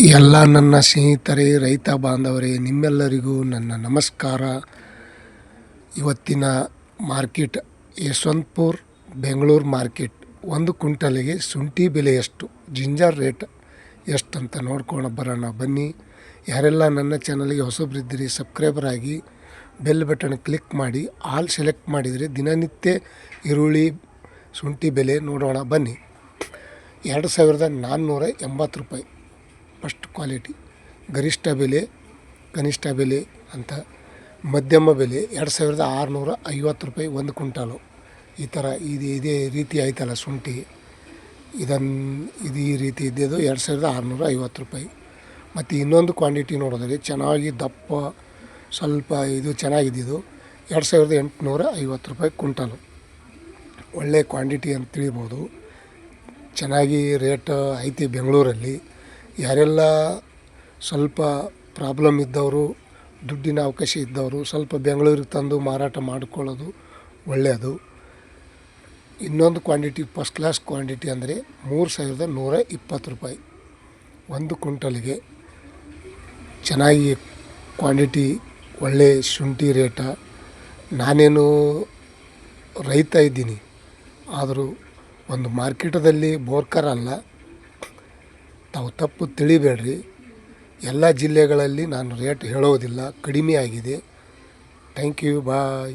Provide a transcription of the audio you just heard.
ಎಲ್ಲ ನನ್ನ ಸ್ನೇಹಿತರೇ, ರೈತ ಬಾಂಧವರೇ, ನಿಮ್ಮೆಲ್ಲರಿಗೂ ನನ್ನ ನಮಸ್ಕಾರ. ಇವತ್ತಿನ ಮಾರ್ಕೆಟ್ ಯಶವಂತಪುರ್, ಬೆಂಗಳೂರು ಮಾರ್ಕೆಟ್ ಒಂದು ಕ್ವಿಂಟಲಿಗೆ ಶುಂಠಿ ಬೆಲೆ ಎಷ್ಟು, ಜಿಂಜರ್ ರೇಟ್ ಎಷ್ಟು ಅಂತ ನೋಡ್ಕೊಂಡು ಬರೋಣ ಬನ್ನಿ. ಯಾರೆಲ್ಲ ನನ್ನ ಚಾನಲ್ಗೆ ಹೊಸಬ್ರಿದ್ದೀರಿ, ಸಬ್ಸ್ಕ್ರೈಬರ್ ಆಗಿ ಬೆಲ್ ಬಟನ್ ಕ್ಲಿಕ್ ಮಾಡಿ, ಆಲ್ ಸೆಲೆಕ್ಟ್ ಮಾಡಿದರೆ ದಿನನಿತ್ಯ ಈರುಳ್ಳಿ, ಶುಂಠಿ ಬೆಲೆ ನೋಡೋಣ ಬನ್ನಿ. ಎರಡು ಸಾವಿರದ ನಾನ್ನೂರ ಎಂಬತ್ತು ರೂಪಾಯಿ. First quality. ಗರಿಷ್ಠ ಬೆಲೆ, ಕನಿಷ್ಠ ಬೆಲೆ ಅಂತ. ಮಧ್ಯಮ ಬೆಲೆ ಎರಡು ಸಾವಿರದ ಆರುನೂರ ಐವತ್ತು ರೂಪಾಯಿ ಒಂದು ಕ್ವಿಂಟಾಲು. ಈ ಥರ ಇದು, ಇದೇ ರೀತಿ ಆಯ್ತಲ್ಲ ಶುಂಠಿ. ಇದನ್ನು ಇದು ಈ ರೀತಿ ಇದ್ದಿದ್ದು ಎರಡು ಸಾವಿರದ ಆರುನೂರ ಐವತ್ತು ರೂಪಾಯಿ. ಮತ್ತು ಇನ್ನೊಂದು ಕ್ವಾಂಟಿಟಿ ನೋಡಿದ್ರೆ ಚೆನ್ನಾಗಿ ದಪ್ಪ, ಸ್ವಲ್ಪ ಇದು ಚೆನ್ನಾಗಿದ್ದಿದ್ದು ಎರಡು ಸಾವಿರದ ಎಂಟುನೂರ ಐವತ್ತು ರೂಪಾಯಿ ಕ್ವಿಂಟಾಲು. ಒಳ್ಳೆ ಕ್ವಾಂಟಿಟಿ ಅಂತ ತಿಳಿಬೋದು. ಚೆನ್ನಾಗಿ ರೇಟ್ ಐತಿ ಬೆಂಗಳೂರಲ್ಲಿ. ಯಾರೆಲ್ಲ ಸ್ವಲ್ಪ ಪ್ರಾಬ್ಲಮ್ ಇದ್ದವರು, ದುಡ್ಡಿನ ಅವಕಾಶ ಇದ್ದವರು, ಸ್ವಲ್ಪ ಬೆಂಗಳೂರಿಗೆ ತಂದು ಮಾರಾಟ ಮಾಡಿಕೊಳ್ಳೋದು ಒಳ್ಳೆಯದು. ಇನ್ನೊಂದು ಕ್ವಾಂಟಿಟಿ ಫಸ್ಟ್ ಕ್ಲಾಸ್ ಕ್ವಾಂಟಿಟಿ ಅಂದರೆ ಮೂರು ಸಾವಿರದ ನೂರ ಇಪ್ಪತ್ತು ರೂಪಾಯಿ. ಒಂದು ಕ್ವಿಂಟಲಿಗೆ ಚೆನ್ನಾಗಿ ಕ್ವಾಂಟಿಟಿ ಒಳ್ಳೆ ಶುಂಠಿ ರೇಟ. ನಾನೇನು ರೈತ ಇದ್ದೀನಿ. ಆದರೂ ಒಂದು ಮಾರ್ಕೆಟದಲ್ಲಿ ಬೋರ್ಕರ್ ಅಲ್ಲ. ತಾವು ತಪ್ಪು ತಿಳಿಬೇಡ್ರಿ. ಎಲ್ಲ ಜಿಲ್ಲೆಗಳಲ್ಲಿ ನಾನು ರೇಟ್ ಹೇಳೋದಿಲ್ಲ ಕಡಿಮೆ ಆಗಿದೆ. Thank you bye